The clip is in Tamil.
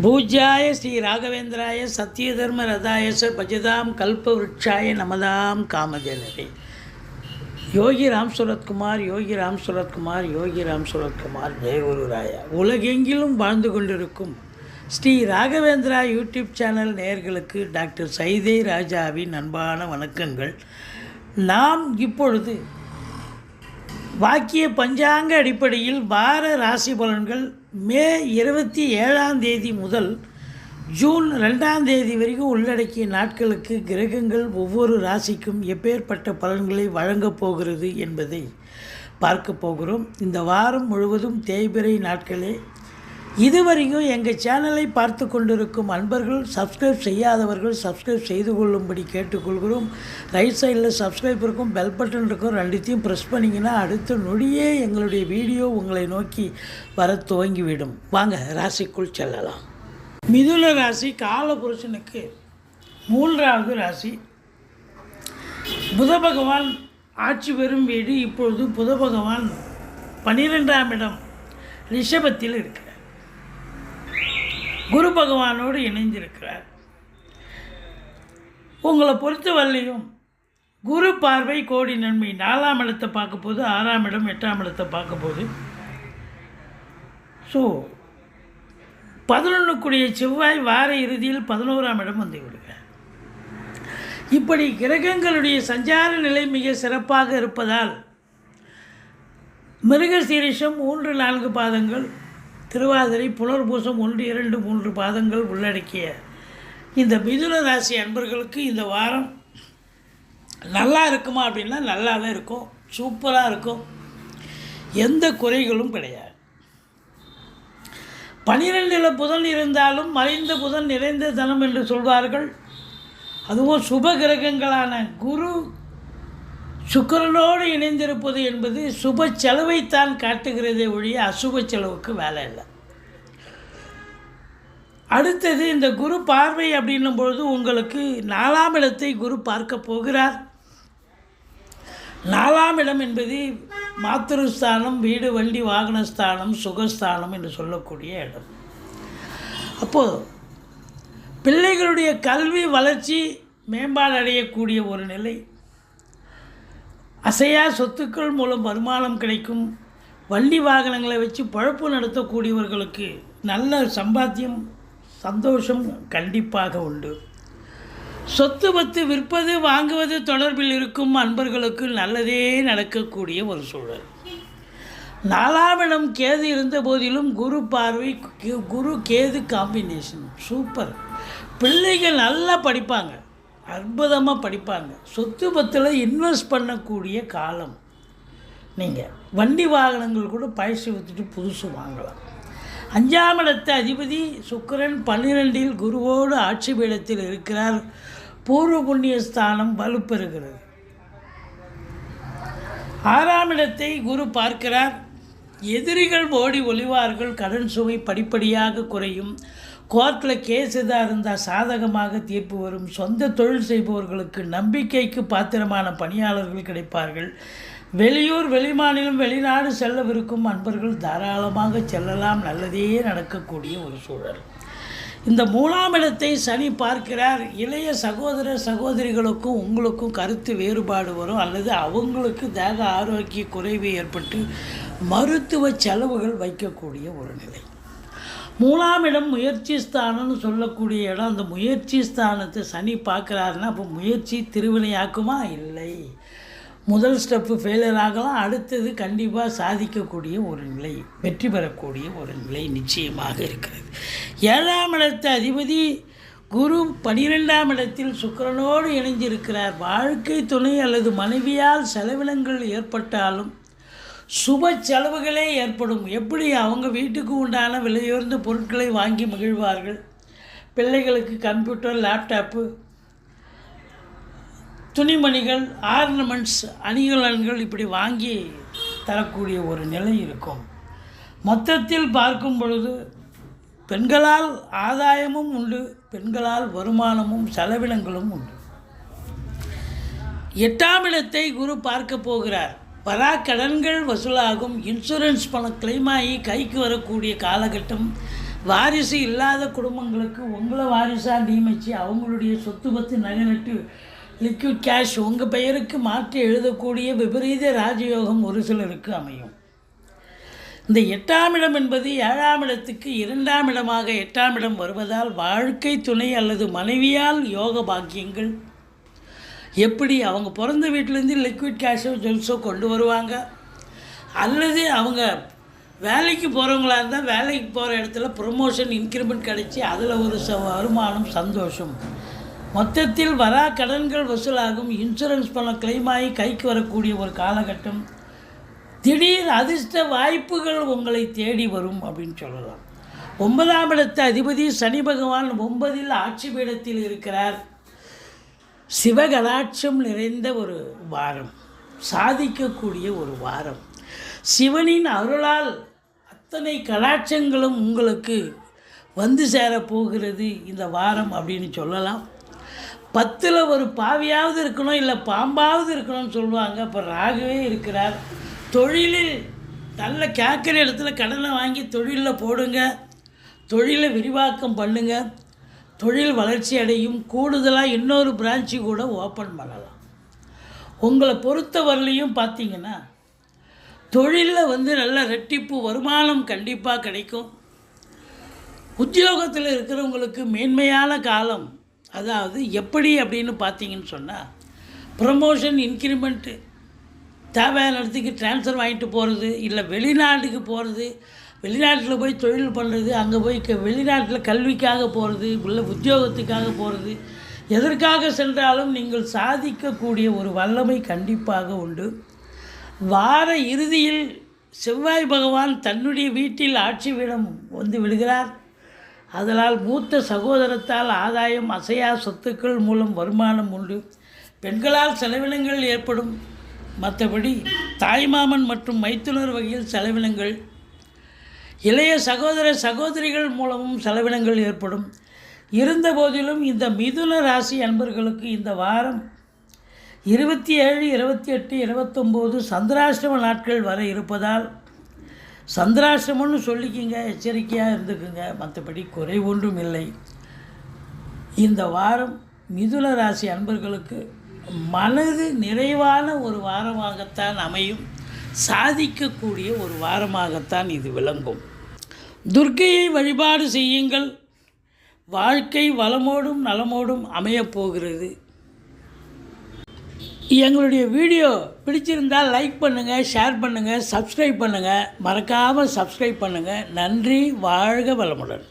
பூஜ்யாய ஸ்ரீ ராகவேந்திராய சத்யதர்ம ரதாயச பஜதாம் கல்ப விருட்சாய நமதாம் காமதேனரே யோகி ராம் சுரத்குமார் யோகி ராம் சுரத்குமார் யோகி ராம் சுரத்குமார் ஜெயகுருராயா உலகெங்கிலும் வாழ்ந்து கொண்டிருக்கும் ஸ்ரீ ராகவேந்திரா யூடியூப் சேனல் நேயர்களுக்கு டாக்டர் சைதே ராஜாவின் அன்பான வணக்கங்கள். நாம் இப்பொழுது வாக்கிய பஞ்சாங்க அடிப்படையில் வார ராசி பலன்கள் மே இருபத்தி ஏழாம் தேதி முதல் ஜூன் ரெண்டாம் தேதி வரைக்கும் உள்ளடக்கிய நாட்களுக்கு கிரகங்கள் ஒவ்வொரு ராசிக்கும் எப்பேற்பட்ட பலன்களை வழங்கப் போகிறது என்பதை பார்க்க போகிறோம். இந்த வாரம் முழுவதும் தேய்பிறை நாட்களே இதுவரையும் எங்கள் சேனலை பார்த்து கொண்டிருக்கும் அன்பர்கள் சப்ஸ்கிரைப் செய்யாதவர்கள் சப்ஸ்கிரைப் செய்து கொள்ளும்படி கேட்டுக்கொள்கிறோம். ரைட் சைடில் சப்ஸ்கிரைப் இருக்கும் பெல் பட்டன் இருக்கும் ரெண்டுத்தையும் ப்ரெஸ் பண்ணிங்கன்னா அடுத்த நொடியே எங்களுடைய வீடியோ உங்களை நோக்கி வர துவங்கிவிடும். வாங்க ராசிக்குள் செல்லலாம். மிதுன ராசி காலபுருஷனுக்கு மூன்றாவது ராசி. புத பகவான் ஆட்சி பெறும் வீடு இப்பொழுது புத பகவான் பன்னிரெண்டாம் இடம் ரிஷபத்தில் இருக்கு. குரு பகவானோடு இணைஞ்சிருக்கிறார். உங்களை பொறுத்தவரையும் குரு பார்வை கோடி நன்மை. நாலாம் இடத்தை பார்க்க போது ஆறாம் இடம் எட்டாம் இடத்தை பார்க்க போது ஸோ பதினொன்றுக்குரிய செவ்வாய் வார இறுதியில் பதினோராம் இடம் வந்து விடுங்க இப்படி கிரகங்களுடைய சஞ்சார நிலை மிக சிறப்பாக இருப்பதால் மிருகசீரிஷம் மூன்று நான்கு பாதங்கள் திருவாதிரை புனர்பூசம் ஒன்று இரண்டு மூன்று பாதங்கள் உள்ளடக்கிய இந்த மிதுன ராசி அன்பர்களுக்கு இந்த வாரம் நல்லா இருக்குமா அப்படின்னா நல்லாவே இருக்கும் சூப்பராக இருக்கும். எந்த குறைகளும் கிடையாது. பனிரெண்டில் புதன் இருந்தாலும் மறைந்த புதன் நிறைந்த தனம் என்று சொல்வார்கள். அதுவும் சுப கிரகங்களான குரு சுக்கிரனோடு இணைந்திருப்பது என்பது சுப செலவைத்தான் காட்டுகிறதே ஒழிய அசுப செலவுக்கு வேலை இல்லை. அடுத்தது இந்த குரு பார்வை அப்படின்னும் பொழுது உங்களுக்கு நாலாம் இடத்தை குரு பார்க்க போகிறார். நாலாம் இடம் என்பது மாத்திருஸ்தானம் வீடு வண்டி வாகனஸ்தானம் சுகஸ்தானம் என்று சொல்லக்கூடிய இடம். அப்போது பிள்ளைகளுடைய கல்வி வளர்ச்சி மேம்பாடு அடையக்கூடிய ஒரு நிலை. அசையா சொத்துக்கள் மூலம் வருமானம் கிடைக்கும். வண்டி வாகனங்களை வச்சு பழப்பு நடத்தக்கூடியவர்களுக்கு நல்ல சம்பாத்தியம் சந்தோஷம் கண்டிப்பாக உண்டு. சொத்து பத்து விற்பது வாங்குவது தொடர்பில் இருக்கும் அன்பர்களுக்கு நல்லதே நடக்கக்கூடிய ஒரு சூழல். நாலாம் இடம் கேது இருந்த போதிலும் குரு பார்வை குரு கேது காம்பினேஷன் சூப்பர். பிள்ளைகள் நல்லா படிப்பாங்க. அற்புதமாக படிப்பாங்க. சொத்து பத்தில் இன்வெஸ்ட் பண்ணக்கூடிய காலம். நீங்கள் வண்டி வாகனங்கள் கூட பயிற்சி விற்றுட்டு புதுசு வாங்கலாம். அஞ்சாம் இடத்த அதிபதி சுக்கிரன் பன்னிரெண்டில் குருவோடு ஆட்சி பீடத்தில் இருக்கிறார். பூர்வ புண்ணிய ஸ்தானம் வலுப்பெறுகிறது. ஆறாம் இடத்தை குரு பார்க்கிறார். எதிரிகள் ஓடி ஒளிவார்கள். கடன் சுமை படிப்படியாக குறையும். கோர்ட்டில் கேஸ் எதாக இருந்தால் சாதகமாக தீர்ப்பு வரும். சொந்த தொழில் செய்பவர்களுக்கு நம்பிக்கைக்கு பாத்திரமான பணியாளர்கள் கிடைப்பார்கள். வெளியூர் வெளிமாநிலம் வெளிநாடு செல்லவிருக்கும் அன்பர்கள் தாராளமாக செல்லலாம். நல்லதே நடக்கக்கூடிய ஒரு சூழல். இந்த மூணாம் இடத்தை சனி பார்க்கிறார். இளைய சகோதர சகோதரிகளுக்கும் உங்களுக்கும் கருத்து வேறுபாடு வரும். அல்லது அவங்களுக்கு தேக ஆரோக்கிய குறைவு ஏற்பட்டு மருத்துவ செலவுகள் வைக்கக்கூடிய ஒரு நிலை. மூணாம் இடம் முயற்சி ஸ்தானம்னு சொல்லக்கூடிய இடம் அந்த முயற்சி ஸ்தானத்தை சனி பார்க்குறாருன்னா அப்போ முயற்சி திருவினையாக்குமா? இல்லை. முதல் ஸ்டெப்பு ஃபெயிலியர் ஆகலாம் அடுத்தது கண்டிப்பாக சாதிக்கக்கூடிய ஒரு நிலை வெற்றி பெறக்கூடிய ஒரு நிலை நிச்சயமாக இருக்கிறது. ஏழாம் இடத்து அதிபதி குரு பனிரெண்டாம் இடத்தில் சுக்கிரனோடு இணைஞ்சிருக்கிறார். வாழ்க்கை துணை அல்லது மனைவியால் செலவினங்கள் ஏற்பட்டாலும் சுப செலவுகளே ஏற்படும். எப்படி அவங்க வீட்டுக்கு உண்டான விலையுயர்ந்த பொருட்களை வாங்கி மகிழ்வார்கள்? பிள்ளைகளுக்கு கம்ப்யூட்டர் லேப்டாப்பு துணிமணிகள் ஆர்னமெண்ட்ஸ் அணிகலன்கள் இப்படி வாங்கி தரக்கூடிய ஒரு நிலை இருக்கும். மொத்தத்தில் பார்க்கும் பொழுது பெண்களால் ஆதாயமும் உண்டு பெண்களால் வருமானமும் செலவினங்களும் உண்டு. எட்டாம் இடத்தை குரு பார்க்க போகிறார். வரா கடன்கள் வசூலாகும். இன்சூரன்ஸ் பணம் claim ஆகி கைக்கு வரக்கூடிய காலகட்டம். வாரிசு இல்லாத குடும்பங்களுக்கு உங்களை வாரிசாக நியமித்து அவங்களுடைய சொத்து பத்து நகை நட்டு லிக்விட் கேஷ் உங்கள் பெயருக்கு மாற்றி எழுதக்கூடிய விபரீத ராஜயோகம் ஒரு சிலருக்கு அமையும். இந்த எட்டாம் இடம் என்பது ஏழாம் இடத்துக்கு இரண்டாம் இடமாக எட்டாம் இடம் வருவதால் வாழ்க்கை துணை அல்லது மனைவியால் யோக பாக்கியங்கள். எப்படி அவங்க பிறந்த வீட்டிலேருந்து லிக்விட் கேஷோ ஜென்ஸோ கொண்டு வருவாங்க? அல்லது அவங்க வேலைக்கு போகிறவங்களா இருந்தால் வேலைக்கு போகிற இடத்துல ப்ரொமோஷன் இன்க்ரிமெண்ட் கிடைச்சி அதில் ஒரு ச வருமானம் சந்தோஷம். மொத்தத்தில் வரா கடன்கள் வசூலாகும். இன்சூரன்ஸ் பணம் claim ஆகி கைக்கு வரக்கூடிய ஒரு காலகட்டம். திடீர் அதிர்ஷ்ட வாய்ப்புகள் உங்களை தேடி வரும் அப்படின்னு சொல்லலாம். ஒன்பதாம் இடத்து அதிபதி சனி பகவான் ஒன்பதில் ஆட்சி பீடத்தில் இருக்கிறார். சிவகலாட்சம் நிறைந்த ஒரு வாரம் சாதிக்கக்கூடிய ஒரு வாரம். சிவனின் அருளால் அத்தனை கலாட்சங்களும் உங்களுக்கு வந்து சேரப்போகிறது இந்த வாரம் அப்படின்னு சொல்லலாம். பத்தில் ஒரு பாவியாவது இருக்கணும் இல்லை பாம்பாவது இருக்கணும்னு சொல்லுவாங்க. இப்போ ராகுவே இருக்கிறார். தொழிலில் நல்ல கேட்குற இடத்துல கடனை வாங்கி தொழிலில் போடுங்க. தொழிலை விரிவாக்கம் பண்ணுங்கள் தொழில் வளர்ச்சி அடையும் கூடுதலாக இன்னொரு பிரான்ச்சு கூட ஓப்பன் பண்ணலாம். உங்களை பொறுத்தவரையிலையும் பார்த்தீங்கன்னா தொழிலில் வந்து நல்ல ரெட்டிப்பு வருமானம் கண்டிப்பாக கிடைக்கும். உத்தியோகத்தில் இருக்கிறவங்களுக்கு மேன்மையான காலம் அதாவது எப்படி அப்படின்னு பார்த்தீங்கன்னு சொன்னால் ப்ரமோஷன் இன்க்ரிமெண்ட்டு தேவையான இடத்துக்கு ட்ரான்ஸ்ஃபர் வாங்கிட்டு போகிறது இல்லை வெளிநாட்டுக்கு போகிறது வெளிநாட்டில் போய் தொழில் பண்ணுறது அங்கே போய் க வெளிநாட்டில் கல்விக்காக போகிறது இல்லை உத்தியோகத்துக்காக போகிறது எதற்காக சென்றாலும் நீங்கள் சாதிக்கக்கூடிய ஒரு வல்லமை கண்டிப்பாக உண்டு. வார இறுதியில் செவ்வாய் பகவான் தன்னுடைய வீட்டில் ஆட்சி வீடம் வந்து விடுகிறார். அதனால் மூத்த சகோதரத்தால் ஆதாயம் அசையா சொத்துக்கள் மூலம் வருமானம் உண்டு. பெண்களால் செலவினங்கள் ஏற்படும். மற்றபடி தாய்மாமன் மற்றும் மைத்துனர் வகையில் செலவினங்கள் இளைய சகோதர சகோதரிகள் மூலமும் செலவினங்கள் ஏற்படும். இருந்த போதிலும் இந்த மிதுன ராசி அன்பர்களுக்கு இந்த வாரம் இருபத்தி ஏழு இருபத்தி எட்டு இருபத்தொம்போது சந்திராஷ்டம நாட்கள் வர இருப்பதால் சந்திராஷ்டமம்னு சொல்லிக்கிங்க எச்சரிக்கையாக இருந்துக்குங்க. மற்றபடி குறை ஒன்றும் இல்லை. இந்த வாரம் மிதுன ராசி அன்பர்களுக்கு மனது நிறைவான ஒரு வாரமாகத்தான் அமையும். சாதிக்கக்கூடிய ஒரு வாரமாகத்தான் இது விளங்கும். துர்க்கையை வழிபாடு செய்யுங்கள். வாழ்க்கை வளமோடும் நலமோடும் அமையப் போகிறது. எங்களுடைய வீடியோ பிடிச்சிருந்தால் லைக் பண்ணுங்கள் ஷேர் பண்ணுங்கள் சப்ஸ்கிரைப் பண்ணுங்கள் மறக்காமல் சப்ஸ்கிரைப் பண்ணுங்கள் நன்றி வாழ்க வளமுடன்.